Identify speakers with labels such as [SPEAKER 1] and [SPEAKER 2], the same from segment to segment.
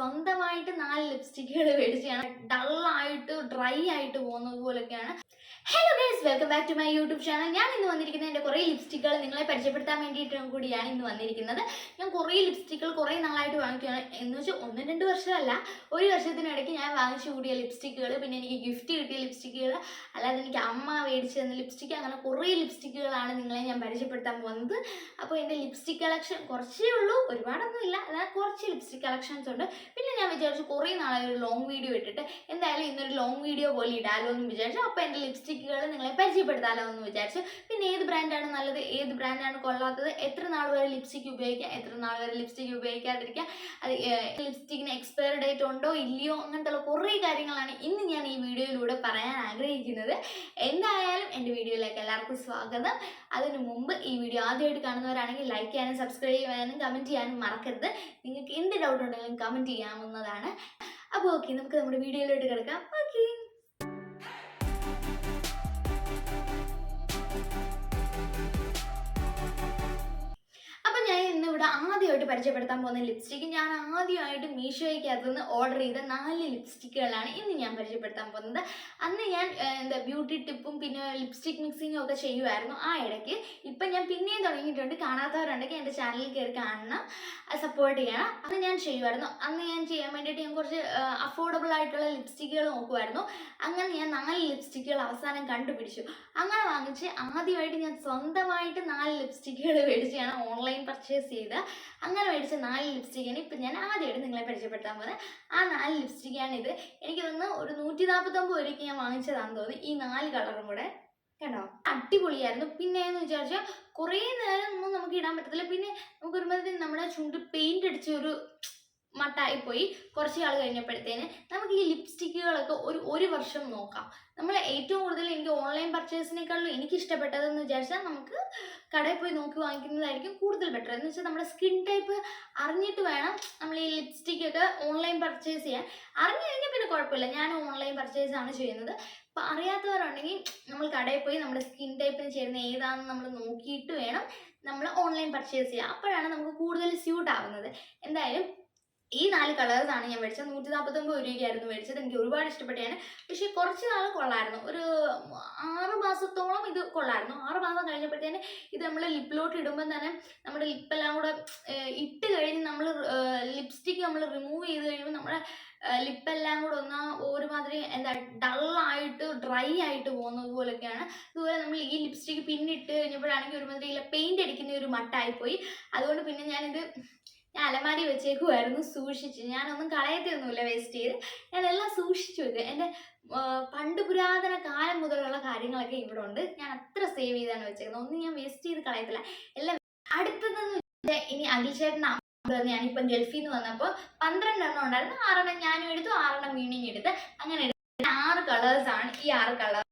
[SPEAKER 1] സ്വന്തമായിട്ട് നാല് ലിപ്സ്റ്റിക്കുകൾ മേടിച്ചാണ് ഡള്ളായിട്ട് ഡ്രൈ ആയിട്ട് പോകുന്നത് പോലൊക്കെയാണ്. Hello guys welcome back to my YouTube channel ഞാൻ ഇന്ന് വന്നിരിക്കുന്നത് എന്റെ കുറേ ലിപ്സ്റ്റിക്കുകൾ നിങ്ങളെ പരിചയപ്പെടുത്താൻ വേണ്ടിയിട്ടും കൂടിയാണ് ഇന്ന് വന്നിരിക്കുന്നത്. ഞാൻ കുറേ ലിപ്സ്റ്റിക്കുകൾ കുറേ നാളായിട്ട് വാങ്ങിക്കുകയാണ്. എന്ന് വെച്ചാൽ ഒന്നും രണ്ട് വർഷമല്ല ഒരു വർഷത്തിനിടയ്ക്ക് ഞാൻ വാങ്ങിച്ചു കൂടിയ ലിപ്സ്റ്റിക്കുകൾ പിന്നെ എനിക്ക് ഗിഫ്റ്റ് കിട്ടിയ ലിപ്സ്റ്റിക്കുകൾ അല്ലാതെ എനിക്ക് അമ്മ മേടിച്ചു തന്ന ലിപ്സ്റ്റിക്ക് അങ്ങനെ കുറേ ലിപ്സ്റ്റിക്കുകളാണ് നിങ്ങളെ ഞാൻ പരിചയപ്പെടുത്താൻ പോകുന്നത്. അപ്പോൾ എന്റെ ലിപ്സ്റ്റിക് കളക്ഷൻ കുറച്ചേ ഉള്ളൂ ഒരുപാടൊന്നും ഇല്ല. അതായത് കുറച്ച് ലിപ്സ്റ്റിക് കളക്ഷൻസ് ഉണ്ട്. പിന്നെ ഞാൻ വിചാരിച്ചു കുറേ നാളെ ഒരു ലോങ് വീഡിയോ ഇട്ടിട്ട് എന്തായാലും ഇന്നൊരു ലോങ് വീഡിയോ പോലെ ഇടാലോ എന്ന് വിചാരിച്ചു. അപ്പോൾ എന്റെ ലിപ്സ്റ്റിക്കുകൾ നിങ്ങളെ പരിചയപ്പെടുത്താലോ എന്ന് വിചാരിച്ചു. പിന്നെ ഏത് ബ്രാൻഡാണ് നല്ലത് ഏത് ബ്രാൻഡാണ് കൊള്ളാത്തത് എത്ര നാൾ വരെ ലിപ്സ്റ്റിക് ഉപയോഗിക്കാം എത്ര നാൾ വരെ ലിപ്സ്റ്റിക് ഉപയോഗിക്കാതിരിക്കാം അത് ലിപ്സ്റ്റിക്കിന് എക്സ്പയറി ഡേറ്റ് ഉണ്ടോ ഇല്ലയോ അങ്ങനത്തെയുള്ള കുറേ കാര്യങ്ങളാണ് ഇന്ന് ഞാൻ ഈ വീഡിയോയിലൂടെ പറയാൻ ആഗ്രഹിക്കുന്നത്. എന്തായാലും എന്റെ വീഡിയോയിലേക്ക് എല്ലാവർക്കും സ്വാഗതം. അതിനു മുമ്പ് ഈ വീഡിയോ ആദ്യമായിട്ട് കാണുന്നവരാണെങ്കിൽ ലൈക്ക് ചെയ്യാനും സബ്സ്ക്രൈബ് ചെയ്യാനും കമന്റ് ചെയ്യാനും മറക്കരുത്. നിങ്ങൾക്ക് എന്ത് ഡൗട്ട് ഉണ്ടെങ്കിലും കമന്റ് ചെയ്യാവുന്നതാണ്. അപ്പോൾ ഓക്കെ നമുക്ക് നമ്മുടെ വീഡിയോയിലോട്ട് കിടക്കാം. ഓക്കെ ഞാൻ ഇന്ന് ഇവിടെ ആദ്യമായിട്ട് പരിചയപ്പെടുത്താൻ പോകുന്ന ലിപ്സ്റ്റിക്ക് ഞാൻ ആദ്യമായിട്ട് മീഷോയ്ക്കകത്ത് നിന്ന് ഓർഡർ ചെയ്ത നാല് ലിപ്സ്റ്റിക്കുകളാണ് ഇന്ന് ഞാൻ പരിചയപ്പെടുത്താൻ പോകുന്നത്. അന്ന് ഞാൻ എന്താ ബ്യൂട്ടി ടിപ്പും പിന്നെ ലിപ്സ്റ്റിക് മിക്സിങ്ങും ഒക്കെ ചെയ്യുമായിരുന്നു ആ ഇടയ്ക്ക് ഇപ്പം ഞാൻ പിന്നെയും തുടങ്ങിയിട്ടുണ്ട്. കാണാത്തവരുണ്ടെങ്കിൽ എന്റെ ചാനലിൽ കയറി കാണണം. സപ്പോർട്ട് ചെയ്യണം. അന്ന് ഞാൻ ചെയ്യുമായിരുന്നു അന്ന് ഞാൻ ചെയ്യാൻ വേണ്ടിയിട്ട് ഞാൻ കുറച്ച് അഫോർഡബിൾ ആയിട്ടുള്ള ലിപ്സ്റ്റിക്കുകൾ നോക്കുമായിരുന്നു അങ്ങനെ ഞാൻ നാല് ലിപ്സ്റ്റിക്കുകൾ അവസാനം കണ്ടുപിടിച്ചു. അങ്ങനെ വാങ്ങിച്ച് ആദ്യമായിട്ട് ഞാൻ സ്വന്തമായിട്ട് നാല് ലിപ്സ്റ്റിക്കുകൾ മേടിച്ചാണ് ഓൺലൈൻ പർച്ചേസ് ചെയ്ത് അങ്ങനെ മേടിച്ച നാല് ലിപ്സ്റ്റിക്കാണ് ഇപ്പം ഞാൻ ആദ്യമായിട്ട് നിങ്ങളെ പരിചയപ്പെടുത്താൻ പോകുന്നത്. ആ നാല് ലിപ്സ്റ്റിക്കാണ് ഇത്. എനിക്ക് തോന്നുന്നു ഒരു നൂറ്റി നാൽപ്പത്തൊമ്പത് രൂപയ്ക്ക് ഞാൻ വാങ്ങിച്ചതാണെന്ന് തോന്നുന്നു. ഈ നാല് കളറും കൂടെ കേട്ടോ. അടിപൊളിയായിരുന്നു. പിന്നെ എന്ന് വിചാരിച്ചാൽ കുറേ നേരം ഒന്നും നമുക്ക് ഇടാൻ പറ്റത്തില്ല. പിന്നെ നമുക്ക് ഒരുമാതിരി നമ്മുടെ ചുണ്ട് പെയിന്റ് അടിച്ച ഒരു മട്ടായിപ്പോയി. കുറച്ച് നാൾ കഴിഞ്ഞപ്പോഴത്തേന് നമുക്ക് ഈ ലിപ്സ്റ്റിക്കുകളൊക്കെ ഒരു ഒരു വർഷം നോക്കാം. നമ്മൾ ഏറ്റവും കൂടുതൽ എനിക്ക് ഓൺലൈൻ പർച്ചേസിനേക്കാളും എനിക്ക് ഇഷ്ടപ്പെട്ടതെന്ന് വിചാരിച്ചാൽ നമുക്ക് കടയിൽ പോയി നോക്കി വാങ്ങിക്കുന്നതായിരിക്കും കൂടുതൽ ബെറ്റർ. എന്ന് വെച്ചാൽ നമ്മുടെ സ്കിൻ ടൈപ്പ് അറിഞ്ഞിട്ട് വേണം നമ്മൾ ഈ ലിപ്സ്റ്റിക്കൊക്കെ ഓൺലൈൻ പർച്ചേസ് ചെയ്യാൻ. അറിഞ്ഞു കഴിഞ്ഞാൽ പിന്നെ കുഴപ്പമില്ല. ഞാൻ ഓൺലൈൻ പർച്ചേസ് ആണ് ചെയ്യുന്നത്. അപ്പം അറിയാത്തവരുണ്ടെങ്കിൽ നമ്മൾ കടയിൽ പോയി നമ്മുടെ സ്കിൻ ടൈപ്പിന് ചേരുന്ന ഏതാണെന്ന് നമ്മൾ നോക്കിയിട്ട് വേണം നമ്മൾ ഓൺലൈൻ പർച്ചേസ് ചെയ്യുക അപ്പോഴാണ് നമുക്ക് കൂടുതൽ സ്യൂട്ട് ആവുന്നത്. എന്തായാലും ഈ നാല് കളേഴ്സ് ആണ് ഞാൻ മേടിച്ചത്. നൂറ്റി നാൽപ്പത്തൊമ്പത് രൂപയ്ക്കായിരുന്നു മേടിച്ചത്. എനിക്ക് ഒരുപാട് ഇഷ്ടപ്പെട്ടാണ് പക്ഷേ കുറച്ച് നാൾ കൊള്ളായിരുന്നു ഒരു ആറ് മാസത്തോളം ഇത് കൊള്ളായിരുന്നു ആറ് മാസം കഴിഞ്ഞപ്പോഴത്തേന് ഇത് നമ്മൾ ലിപ്പിലോട്ട് ഇടുമ്പോൾ തന്നെ നമ്മുടെ ലിപ്പെല്ലാം കൂടെ ഇട്ട് കഴിഞ്ഞ് നമ്മൾ ലിപ്സ്റ്റിക്ക് നമ്മൾ റിമൂവ് ചെയ്ത് കഴിയുമ്പോൾ നമ്മുടെ ലിപ്പെല്ലാം കൂടെ ഒന്ന് ഒരുമാതിരി എന്താ ഡള്ളായിട്ട് ഡ്രൈ ആയിട്ട് പോകുന്നത് പോലെയൊക്കെയാണ്. അതുപോലെ നമ്മൾ ഈ ലിപ്സ്റ്റിക്ക് പിന്നിട്ട് കഴിഞ്ഞപ്പോഴാണെങ്കിൽ ഒരുമാതിരി ഇല്ല പെയിന്റ് അടിക്കുന്ന ഒരു മട്ടായിപ്പോയി. അതുകൊണ്ട് പിന്നെ ഞാനിത് അലമാരി വെച്ചേക്കുമായിരുന്നു സൂക്ഷിച്ച്. ഞാനൊന്നും കളയത്തൊന്നുമില്ല വേസ്റ്റ് ചെയ്ത്. ഞാനെല്ലാം സൂക്ഷിച്ചു വെക്കും എന്റെ പണ്ട് പുരാതന കാലം മുതലുള്ള കാര്യങ്ങളൊക്കെ ഇവിടെ ഉണ്ട് ഞാൻ അത്ര സേവ് ചെയ്താണ് വെച്ചേക്കുന്നത്. ഒന്നും ഞാൻ വേസ്റ്റ് ചെയ്ത് കളയത്തില്ല. എല്ലാം അടുത്തതെന്ന് വെച്ചാൽ ഇനി അഖിൽചേട്ടൻ ഞാനിപ്പം ഗൾഫിൽ നിന്ന് വന്നപ്പോൾ പന്ത്രണ്ടെണ്ണം ഉണ്ടായിരുന്നു. ആറെണ്ണം ഞാനും എടുത്തു ആറെണ്ണം വീണിങ് എടുത്ത് അങ്ങനെ എടുത്തു. ആറ് കളേഴ്സ് ആണ് ഈ ആറ് കളർ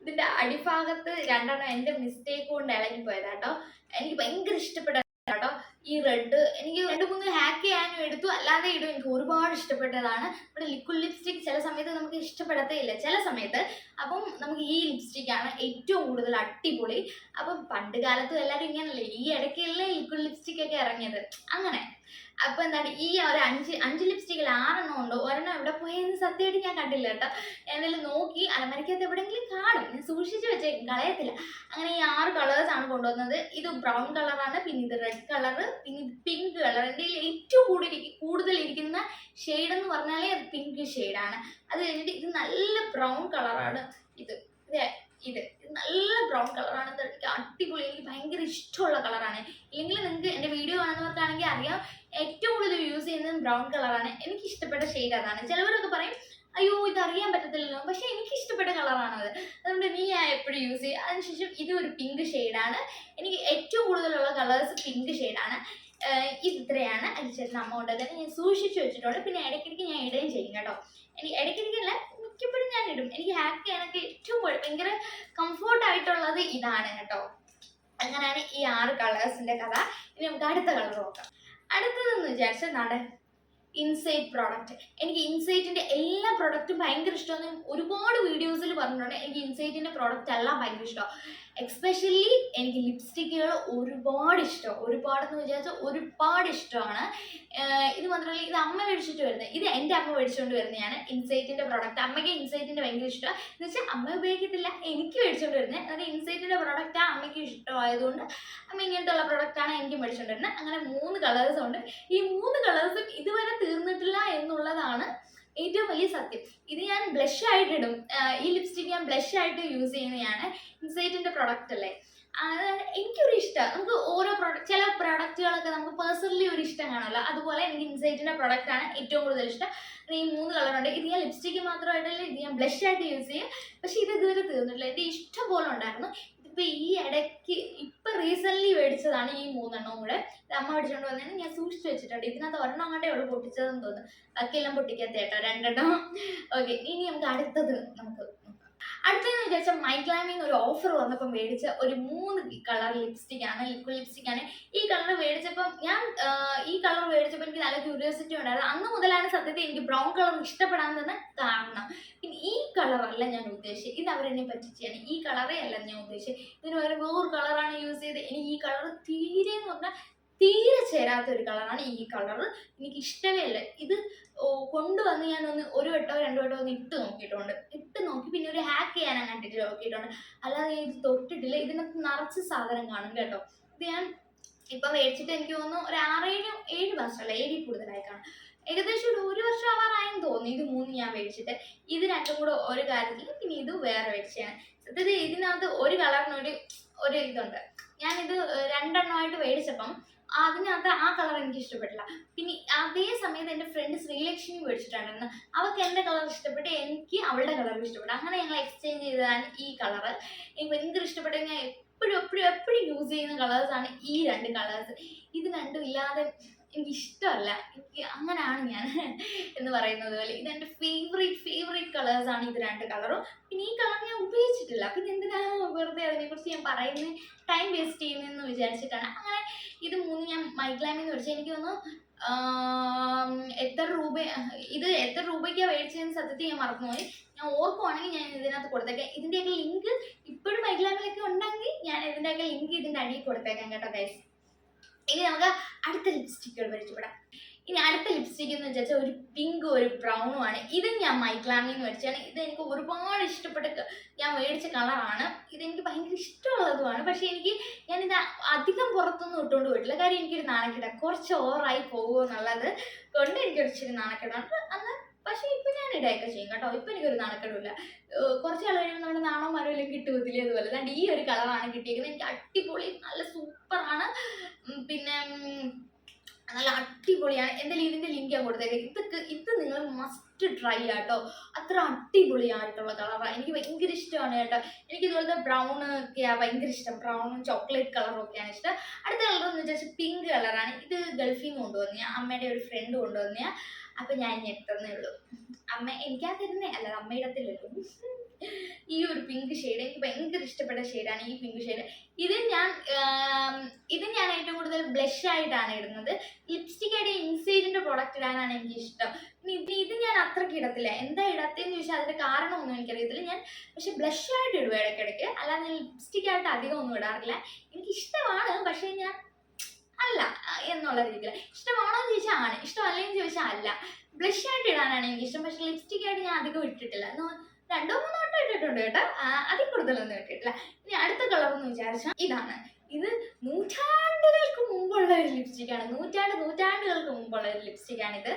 [SPEAKER 1] ഇതിന്റെ അടിഭാഗത്ത് രണ്ടെണ്ണം എന്റെ മിസ്റ്റേക്ക് കൊണ്ട് ഇളകി പോയതാട്ടോ എനിക്ക് ഭയങ്കര ഇഷ്ടപ്പെട്ട ഈ റെഡ് എനിക്ക് രണ്ട് മൂന്ന് ഹാക്ക് ചെയ്യാനും എടുത്തു. അല്ലാതെ ഇടും. എനിക്ക് ഒരുപാട് ഇഷ്ടപ്പെട്ടതാണ്. ഇവിടെ ലിക്വിഡ് ലിപ്സ്റ്റിക് ചില സമയത്ത് നമുക്ക് ഇഷ്ടപ്പെടത്തേ ഇല്ല ചില സമയത്ത് അപ്പം നമുക്ക് ഈ ലിപ്സ്റ്റിക് ആണ് ഏറ്റവും കൂടുതൽ അടിപൊളി. അപ്പം പണ്ട് കാലത്തും എല്ലാവരും ഇങ്ങനല്ലേ ഈ ഇടയ്ക്കല്ലേ ലിക്വിഡ് ലിപ്സ്റ്റിക് ഒക്കെ ഇറങ്ങിയത്. അങ്ങനെ. അപ്പൊ എന്താണ് ഈ ഒരു അഞ്ച് അഞ്ച് ലിപ്സ്റ്റിക്കിൽ ആറെണ്ണം ഉണ്ടോ? ഒരെണ്ണം എവിടെ പോയെന്ന് സത്യമായിട്ട് ഞാൻ കണ്ടില്ല കേട്ടോ. എന്തായാലും നോക്കി അലമരിക്കകത്ത് എവിടെയെങ്കിലും കാണും. ഞാൻ സൂക്ഷിച്ച് വെച്ചേക്കും കളയത്തില്ല. അങ്ങനെ ഈ ആറ് കളേഴ്സ് ആണ് കൊണ്ടുവന്നത്. ഇത് ബ്രൗൺ കളറാണ് പിന്നെ ഇത് റെഡ് കളറ് പിങ്ക് കളർ. എന്റെ ഏറ്റവും കൂടുതൽ കൂടുതൽ ഇരിക്കുന്ന ഷെയ്ഡ് എന്ന് പറഞ്ഞാലേ അത് പിങ്ക് ഷെയ്ഡാണ് അത് കഴിഞ്ഞിട്ട് ഇത് നല്ല ബ്രൗൺ കളറാണ് ഇത്. ഇത് നല്ല ബ്രൗൺ കളറാണ് എനിക്ക് അടിപൊളി എനിക്ക് ഭയങ്കര ഇഷ്ടമുള്ള കളറാണ് ഇല്ലെങ്കിൽ നിങ്ങൾക്ക് എന്റെ വീഡിയോ കാണുന്നവർക്കാണെങ്കിൽ അറിയാം ഏറ്റവും കൂടുതൽ യൂസ് ചെയ്യുന്നത് ബ്രൗൺ കളറാണ് എനിക്ക് ഇഷ്ടപ്പെട്ട ഷെയ്ഡ് അതാണ്. ചിലവരൊക്കെ പറയും അയ്യോ ഇത് അറിയാൻ പറ്റത്തില്ലല്ലോ പക്ഷെ എനിക്ക് ഇഷ്ടപ്പെട്ട കളറാണത് അതുകൊണ്ട് നീ ഞാൻ എപ്പോഴും യൂസ് ചെയ്യും. അതിനുശേഷം ഇത് ഒരു പിങ്ക് ഷെയ്ഡാണ് എനിക്ക് ഏറ്റവും കൂടുതലുള്ള കളേഴ്സ് പിങ്ക് ഷെയ്ഡാണ് ഇത് ഇത്രയാണ് അതിനുശേഷം അമൗണ്ട് തന്നെ ഞാൻ സൂക്ഷിച്ചു വെച്ചിട്ടുണ്ട്. പിന്നെ ഇടയ്ക്കിടയ്ക്ക് ഞാൻ ഇടുകയും ചെയ്യും കേട്ടോ. എനിക്ക് ഇടയ്ക്കിടയ്ക്കല്ല മിക്കപ്പോഴും ഞാൻ ഇടും. എനിക്ക് ഹാക്ക് ചെയ്യാനൊക്കെ ഏറ്റവും ഭയങ്കര കംഫോർട്ട് ആയിട്ടുള്ളത് ഇതാണ് കേട്ടോ. അങ്ങനെയാണ് ഈ ആറ് കളേഴ്സിന്റെ കഥ. ഇനി നമുക്ക് അടുത്ത കളർ നോക്കാം. അടുത്തതെന്ന് വിചാരിച്ചാൽ നട ഇൻസൈറ്റ് പ്രോഡക്റ്റ് എനിക്ക് ഇൻസൈറ്റിന്റെ എല്ലാ പ്രോഡക്റ്റും ഭയങ്കര ഇഷ്ടമാണ്. ഒരുപാട് വീഡിയോസിൽ പറഞ്ഞിട്ടുണ്ട്. എനിക്ക് ഇൻസൈറ്റിന്റെ പ്രോഡക്റ്റ് എല്ലാം ഭയങ്കര ഇഷ്ടമാണ്. എക്സ്പെഷ്യലി എനിക്ക് ലിപ്സ്റ്റിക്കുകൾ ഒരുപാട് ഇഷ്ടം. ഒരുപാട് എന്ന് വിചാരിച്ചാൽ ഒരുപാട് ഇഷ്ടമാണ്. ഇത് മാത്രമല്ല ഇത് അമ്മ മേടിച്ചിട്ട് വരുന്നത്. ഇത് എന്റെ അമ്മ മേടിച്ചുകൊണ്ട് വരുന്നതാണ് ഇൻസൈറ്റിന്റെ പ്രോഡക്റ്റ് അമ്മയ്ക്ക് ഇൻസൈറ്റിന്റെ ഭയങ്കര ഇഷ്ടമാണ് എന്ന് വെച്ചാൽ അമ്മ ഉപയോഗിക്കത്തില്ല. എനിക്ക് മേടിച്ചുകൊണ്ട് വരുന്നത് എന്നിട്ട് ഇൻസൈറ്റിന്റെ പ്രോഡക്റ്റ് അമ്മയ്ക്ക് ഇഷ്ടമായതുകൊണ്ട് അമ്മ ഇങ്ങനത്തെ ഉള്ള പ്രോഡക്റ്റാണ് എനിക്ക് മേടിച്ചുകൊണ്ട് വരുന്നത് അങ്ങനെ മൂന്ന് കളേഴ്സ് ഉണ്ട്. ഈ മൂന്ന് കളേഴ്സും ഇതുവരെ തീർന്നിട്ടില്ല എന്നുള്ളതാണ് ഏറ്റവും വലിയ സത്യം. ഇത് ഞാൻ ബ്ലഷ് ആയിട്ട് ഇടും. ഈ ലിപ്സ്റ്റിക് ഞാൻ ബ്ലഷ് ആയിട്ട് യൂസ് ചെയ്യുന്നതാണ് ഇൻസൈറ്റിന്റെ പ്രോഡക്റ്റ് അല്ലേ? എനിക്കൊരു ഇഷ്ടം നമുക്ക് ഓരോ പ്രോഡക്റ്റ് ചില പ്രോഡക്റ്റുകളൊക്കെ നമുക്ക് പേഴ്സണലി ഒരു ഇഷ്ടം കാണുമല്ലോ. അതുപോലെ എനിക്ക് ഇൻസൈറ്റിന്റെ പ്രോഡക്റ്റ് ആണ് ഏറ്റവും കൂടുതൽ ഇഷ്ടം. ഈ മൂന്ന് കളറുണ്ട്. ഇത് ഞാൻ ലിപ്സ്റ്റിക്ക് മാത്രമായിട്ടല്ല ഇത് ഞാൻ ബ്ലഷ് ആയിട്ട് യൂസ് ചെയ്യും. പക്ഷേ ഇത് ഇതുവരെ തീർന്നിട്ടില്ല. എന്റെ ഇഷ്ടം പോലെ ഉണ്ടായിരുന്നു. ഇപ്പം ഈ ഇടയ്ക്ക് ഇപ്പം റീസെന്റ്ലി മേടിച്ചതാണ് ഈ മൂന്നെണ്ണവും കൂടെ. അമ്മ മേടിച്ചുകൊണ്ട് വന്നതിന് ഞാൻ സൂക്ഷിച്ചു വെച്ചിട്ടുണ്ട്. ഇതിനകത്ത് ഒരെണ്ണം അങ്ങോട്ടേ ഉള്ളൂ പൊട്ടിച്ചതെന്ന് തോന്നുന്നു. ബാക്കിയെല്ലാം പൊട്ടിക്കാത്ത കേട്ടോ രണ്ടെണ്ണം. ഓക്കെ ഇനി നമുക്ക് അടുത്തത് നമുക്ക് അടുത്തതെന്ന് വിചാരിച്ചാൽ ക്ലൈമിങ് ഒരു ഓഫർ വന്നപ്പോൾ മേടിച്ച ഒരു മൂന്ന് കളർ ലിപ്സ്റ്റിക് ആണ് ലിക്വിഡ് ലിപ്സ്റ്റിക് ആണ്. ഈ കളർ മേടിച്ചപ്പം ഞാൻ ഈ കളർ മേടിച്ചപ്പോൾ എനിക്ക് നല്ല ക്യൂരിയോസിറ്റി ഉണ്ടായിരുന്നു. അന്ന് മുതലാണ് സത്യത്തിൽ എനിക്ക് ബ്രൗൺ കളർ ഇഷ്ടപ്പെടാൻ തന്നെ കാരണം. പിന്നെ ഈ കളറല്ല ഞാൻ ഉദ്ദേശിച്ചത്. ഇത് അവരെന്നെ പറ്റിച്ചാണ് ഈ കളറേ അല്ല ഞാൻ ഉദ്ദേശിച്ചത്. ഇതിന് വേറെ വേറൊരു കളറാണ് യൂസ് ചെയ്ത് എനിക്ക് ഈ കളർ തീരെ എന്ന് പറഞ്ഞാൽ തീരെ ചേരാത്ത ഒരു കളറാണ് ഈ കളർ എനിക്ക് ഇഷ്ടമേ അല്ല ഇത് കൊണ്ടുവന്ന് ഞാൻ ഒന്ന് ഒരു വട്ടോ രണ്ടു വട്ടോ ഒന്ന് ഇട്ട് നോക്കിയിട്ടുണ്ട്. ഇട്ട് നോക്കി പിന്നെ ഒരു ഹാക്ക് ചെയ്യാൻ കണ്ടിട്ട് നോക്കിയിട്ടുണ്ട്. അല്ലാതെ ഇത് തൊട്ടിട്ടില്ല. ഇതിനകത്ത് നിറച്ച് സാധനം കാണും കേട്ടോ. ഇത് ഞാൻ ഇപ്പം മേടിച്ചിട്ട് എനിക്ക് തോന്നുന്നു ഒരു ആറേഴ് ഏഴ് വർഷമല്ല? ഏഴിൽ കൂടുതലായി കാണും. ഏകദേശം ഒരു ഒരു വർഷം ആവാറായെന്ന് തോന്നുന്നു. ഇത് മൂന്ന് ഞാൻ മേടിച്ചിട്ട്. ഇത് രണ്ടും കൂടെ ഒരു കാര്യത്തിൽ പിന്നെ ഇത് വേറെ മേടിച്ചാണ് സത്യത്തിൽ ഇതിനകത്ത് ഒരു കളറിനൊരു ഒരു ഇതുണ്ട്. ഞാനിത് രണ്ടെണ്ണമായിട്ട് മേടിച്ചപ്പം അതിനകത്ത് ആ കളർ എനിക്ക് ഇഷ്ടപ്പെട്ടില്ല. പിന്നെ അതേ സമയത്ത് എന്റെ ഫ്രണ്ട് ശ്രീലക്ഷ്മി മേടിച്ചിട്ടുണ്ടായിരുന്നു. അവൾക്ക് എന്റെ കളർ ഇഷ്ടപ്പെട്ട് എനിക്ക് അവളുടെ കളർ ഇഷ്ടപ്പെട്ടു. അങ്ങനെ ഞങ്ങൾ എക്സ്ചേഞ്ച് ചെയ്തതാണ് ഈ കളർ എനിക്ക് ഭയങ്കര ഇഷ്ടപ്പെട്ട. ഞാൻ എപ്പോഴും എപ്പോഴും എപ്പോഴും യൂസ് ചെയ്യുന്ന കളേഴ്സാണ് ഈ രണ്ട് കളേഴ്സ് ഇത് രണ്ടും ഇല്ലാതെ എനിക്ക് ഇഷ്ടമല്ല എനിക്ക് അങ്ങനെയാണ് ഞാൻ എന്ന് പറയുന്നത് പോലെ. ഇതെന്റെ ഫേവറേറ്റ് ഫേവറേറ്റ് ആണ് ഇത് രണ്ട് കളറും പിന്നെ ഈ കളർ ഞാൻ ഉപയോഗിച്ചിട്ടില്ല. പിന്നെ എന്തിനാണ് വെറുതെ അതിനെക്കുറിച്ച് ഞാൻ പറയുന്നത് ടൈം വേസ്റ്റ് ചെയ്യുന്നതെന്ന് വിചാരിച്ചിട്ടാണ്. അങ്ങനെ ഇത് മൂന്ന് ഞാൻ മൈഗ്ലാമിന്ന് മേടിച്ചത് എനിക്ക് തോന്നുന്നു എത്ര രൂപ ഇത് എത്ര രൂപയ്ക്കാണ് മേടിച്ചതെന്ന് സത്യത്തിൽ ഞാൻ മറന്നുപോയി. ഞാൻ ഓർക്കുവാണെങ്കിൽ ഞാൻ ഇതിനകത്ത് കൊടുത്തേക്കാം. ഇതിന്റെയൊക്കെ ലിങ്ക് ഇപ്പോഴും മൈഗ്ലാമിലൊക്കെ ഉണ്ടെങ്കിൽ ഞാൻ ഇതിന്റെയൊക്കെ ലിങ്ക് ഇതിന്റെ അടിയിൽ കൊടുത്തേക്കാം കേട്ടോ ഗൈസ് ഇനി നമുക്ക് അടുത്ത ലിപ്സ്റ്റിക്കുകൾ പരിചയപ്പെടാം ഇനി അടുത്ത ലിപ്സ്റ്റിക് എന്ന് വെച്ചാൽ ഒരു പിങ്ക് ഒരു ബ്രൗണും ആണ്. ഇത് ഞാൻ മൈക്ലാമിന്ന് മേടിച്ചാണ് ഇത് എനിക്ക് ഒരുപാട് ഇഷ്ടപ്പെട്ട ഞാൻ മേടിച്ച കളറാണ് ഇതെനിക്ക് ഭയങ്കര ഇഷ്ടമുള്ളതുമാണ്. പക്ഷേ എനിക്ക് ഞാനിത് അധികം പുറത്തൊന്നും ഇട്ടുകൊണ്ട് പോയിട്ടില്ല. കാര്യം എനിക്കൊരു നാണക്കേടാണ് കുറച്ച് ഓവറായി പോകുമോ എന്നുള്ളത് കൊണ്ട് എനിക്കൊരിച്ചിരി നാണക്കേടാണ്. അന്ന് പക്ഷേ ഇപ്പൊ ഞാൻ ഇടയൊക്കെ ചെയ്യും കേട്ടോ. ഇപ്പൊ എനിക്കൊരു നാണക്കേടില്ല കുറച്ച് നാൾ കഴിയുമ്പോൾ നമ്മുടെ നാണോ മരമെല്ലാം കിട്ടുമതില്ലേ അതുപോലെ ഈ ഒരു കളറാണ് കിട്ടിയിരിക്കുന്നത് എനിക്ക് അടിപൊളി നല്ല സൂപ്പറാണ്. പിന്നെ നല്ല അടിപൊളിയാണ്. എന്തായാലും ഇതിന്റെ ലിങ്ക് ഞാൻ കൊടുത്തേക്കാം. ഇതൊക്കെ ഇത് നിങ്ങൾ മസ്റ്റ് ട്രൈ ആട്ടോ. അത്ര അടിപൊളിയായിട്ടുള്ള കളറാണ് എനിക്ക് ഭയങ്കര ഇഷ്ടമാണ് കേട്ടോ. എനിക്ക് ഇതുപോലത്തെ ബ്രൗൺ ഒക്കെയാണ് ഭയങ്കര ഇഷ്ടം. ബ്രൗണും ചോക്ലേറ്റ് കളറും ഒക്കെയാണ് ഇഷ്ടം. അടുത്ത കളർ എന്ന് വെച്ചാൽ പിങ്ക് കളറാണ് ഇത് ഗൾഫിൽ നിന്ന് കൊണ്ടുവന്ന അമ്മയുടെ ഒരു ഫ്രണ്ട് കൊണ്ടുവന്ന അപ്പൊ ഞാൻ ഞെട്ടുന്നേ ഉള്ളൂ. അമ്മ എനിക്കാ തരുന്നേ. അല്ല അമ്മയുടെ ഇടത്തില്ലല്ലോ ഈ ഒരു പിങ്ക് ഷെയ്ഡ് എനിക്ക് ഭയങ്കര ഇഷ്ടപ്പെട്ട ഷെയ്ഡാണ് ഈ പിങ്ക് ഷെയ്ഡ് ഇത് ഞാൻ ഇത് ഞാൻ ഏറ്റവും കൂടുതൽ ബ്ലഷ് ആയിട്ടാണ് ഇടുന്നത്. ലിപ്സ്റ്റിക് ആയിട്ട് ഇൻസൈഡിന്റെ പ്രോഡക്റ്റ് ഇടാനാണ് എനിക്ക് ഇഷ്ടം ഇത് ഇത് ഞാൻ അത്രയ്ക്ക് ഇടത്തില്ല. എന്താ ഇടാത്തതെന്ന് ചോദിച്ചാൽ അതിന്റെ കാരണമൊന്നും എനിക്കറിയത്തില്ല. ഞാൻ പക്ഷെ ബ്ലഷ് ആയിട്ട് ഇടുക ഇടയ്ക്കിടയ്ക്ക്. അല്ലാതെ ലിപ്സ്റ്റിക് ആയിട്ട് അധികം ഒന്നും ഇടാറില്ല. എനിക്ക് ഇഷ്ടമാണ് പക്ഷേ ഞാൻ അല്ല എന്നുള്ള രീതിയിൽ ഇഷ്ടമാണോ എന്ന് ചോദിച്ചാൽ ആണ്. ഇഷ്ടമല്ലേന്ന് ചോദിച്ചാൽ അല്ല. ബ്ലഷ് ആയിട്ട് ഇടാനാണ് എനിക്ക് ഇഷ്ടം പക്ഷെ ലിപ്സ്റ്റിക് ആയിട്ട് ഞാൻ അധികം ഇട്ടിട്ടില്ല. രണ്ടോ മൂന്നോ വട്ടം ഇട്ടിട്ടുണ്ട് കേട്ടോ. അതിൽ കൂടുതലൊന്നും ഇട്ടിട്ടില്ല. ഇനി അടുത്ത കളർ എന്ന് വിചാരിച്ചാൽ ഇതാണ്. ഇത് നൂറ്റാണ്ടുകൾക്ക് മുമ്പുള്ള ഒരു ലിപ്സ്റ്റിക്കാണ് നൂറ്റാണ്ട് നൂറ്റാണ്ടുകൾക്ക് മുമ്പുള്ള ഒരു ലിപ്സ്റ്റിക് ആണ് ഇത്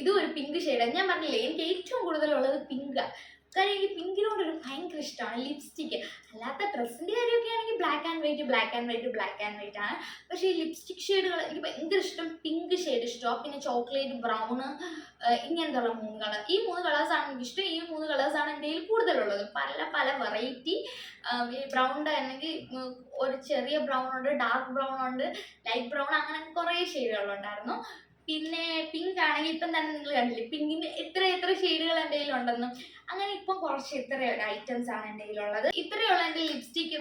[SPEAKER 1] ഇതും ഒരു പിങ്ക് ഷെയ്ഡാണ് ഞാൻ പറഞ്ഞില്ലേ എനിക്ക് ഏറ്റവും കൂടുതലുള്ളത് പിങ്കാണ് കാര്യം എനിക്ക് പിങ്കിനോട് ഒരു ഭയങ്കര ഇഷ്ടമാണ് ലിപ്സ്റ്റിക്ക് അല്ലാത്ത ഡ്രസ്സിന്റെ കാര്യമൊക്കെ ആണെങ്കിൽ black and white black and white black and white ആണ്. പക്ഷേ ഈ ലിപ്സ്റ്റിക് ഷെയ്ഡുകൾ എനിക്ക് ഭയങ്കര ഇഷ്ടം. പിങ്ക് ഷെയ്ഡ് ഇഷ്ടമാണ് പിന്നെ ചോക്ലേറ്റ് ബ്രൗൺ ഇങ്ങനത്തെ ഉള്ള മൂന്ന് കളർ ഈ മൂന്ന് കളേഴ്സാണ് എനിക്ക് ഇഷ്ടം. ഈ മൂന്ന് കളേഴ്സാണ് എന്റെ കയ്യിൽ കൂടുതലുള്ളത്. പല പല വെറൈറ്റി ബ്രൗണിന്റെ ആണെങ്കിൽ ഉം, ഒരു ചെറിയ ബ്രൗൺ ഉണ്ട് ഡാർക്ക് ബ്രൗൺ ഉണ്ട് ലൈറ്റ് ബ്രൗൺ അങ്ങനെ കുറേ ഷെയ്ഡുകളുണ്ടായിരുന്നു പിന്നെ പിങ്ക് ആണെങ്കിൽ ഇപ്പം തന്നെ നിങ്ങൾ കണ്ടില്ലേ? പിങ്കിന് എത്ര എത്ര ഷെയ്ഡുകൾ എന്റെ ഉണ്ടെന്ന്. അങ്ങനെ ഇപ്പം കുറച്ച് ഇത്ര ഐറ്റംസ് ആണ് എന്റെ കയ്യിലുള്ളത്. ഇത്രയുള്ള എന്റെ ലിപ്സ്റ്റിക്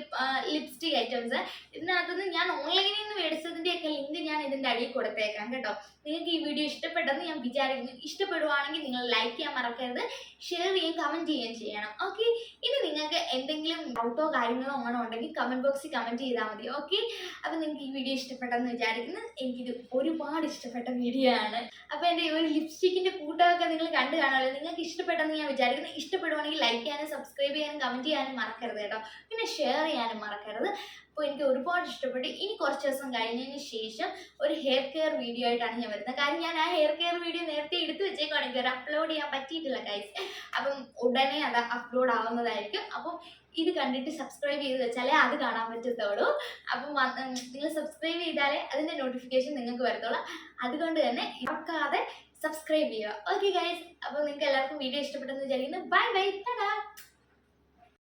[SPEAKER 1] ലിപ്സ്റ്റിക് ഐറ്റംസ് ഇതിനകത്തുനിന്ന് ഞാൻ ഓൺലൈനിൽ നിന്ന് മേടിച്ചതിന്റെയൊക്കെ ലിങ്ക് ഞാൻ ഇതിന്റെ അടിയിൽ കൊടുത്തേക്കാം കേട്ടോ. നിങ്ങൾക്ക് ഈ വീഡിയോ ഇഷ്ടപ്പെട്ടെന്ന് ഞാൻ വിചാരിക്കുന്നു. ഇഷ്ടപ്പെടുവാണെങ്കിൽ നിങ്ങൾ ലൈക്ക് ചെയ്യാൻ മറക്കരുത്. ഷെയർ ചെയ്യുകയും കമന്റ് ചെയ്യുകയും ചെയ്യണം. ഓക്കെ ഇനി നിങ്ങൾക്ക് എന്തെങ്കിലും ഡൗട്ടോ കാര്യങ്ങളോ അങ്ങനെ ഉണ്ടെങ്കിൽ കമന്റ് ബോക്സിൽ കമന്റ് ചെയ്താൽ മതി. ഓക്കെ അപ്പോൾ നിങ്ങൾക്ക് ഈ വീഡിയോ ഇഷ്ടപ്പെട്ടെന്ന് വിചാരിക്കുന്നു. എനിക്കിത് ഒരുപാട് ഇഷ്ടപ്പെട്ട വീഡിയോ ആണ് അപ്പോൾ എന്റെ ഈ ഒരു ലിപ്സ്റ്റിക്കിന്റെ കൂട്ടമൊക്കെ നിങ്ങൾ കണ്ടു കാണുമല്ലോ. നിങ്ങൾക്ക് ഇഷ്ടപ്പെട്ടെന്ന് ഞാൻ വിചാരിക്കുന്നു. ഇഷ്ടപ്പെടുവാണെങ്കിൽ ലൈക്ക് ചെയ്യാനും സബ്സ്ക്രൈബ് ചെയ്യാനും കമന്റ് ചെയ്യാനും മറക്കരുത് കേട്ടോ. പിന്നെ ഷെയർ ചെയ്യാനും മറക്കരുത്. അപ്പോൾ എനിക്ക് ഒരുപാട് ഇഷ്ടപ്പെട്ടു. ഇനി കുറച്ച് ദിവസം കഴിഞ്ഞതിന് ശേഷം ഒരു ഹെയർ കെയർ വീഡിയോ ആയിട്ടാണ് ഞാൻ വരുന്നത്. കാരണം ഞാൻ ആ ഹെയർ കെയർ വീഡിയോ നേരത്തെ എടുത്തു വെച്ചേക്കുവാണ് അത് അപ്ലോഡ് ചെയ്യാൻ പറ്റിയിട്ടില്ല ഗൈസ് അപ്പം ഉടനെ അത് അപ്ലോഡ് ആവുന്നതായിരിക്കും. അപ്പം ഇത് കണ്ടിട്ട് സബ്സ്ക്രൈബ് ചെയ്ത് വെച്ചാലേ അത് കാണാൻ പറ്റത്തുള്ളൂ. അപ്പം നിങ്ങൾ സബ്സ്ക്രൈബ് ചെയ്താലേ അതിന്റെ നോട്ടിഫിക്കേഷൻ നിങ്ങൾക്ക് വരത്തുള്ളൂ. അതുകൊണ്ട് തന്നെ ഇറക്കാതെ സബ്സ്ക്രൈബ് ചെയ്യുക. ഓക്കെ ഗൈസ് അപ്പോൾ നിങ്ങൾക്ക് എല്ലാവർക്കും വീഡിയോ ഇഷ്ടപ്പെട്ടെന്ന് വിചാരിക്കുന്നു. ബൈ ബൈ ടാ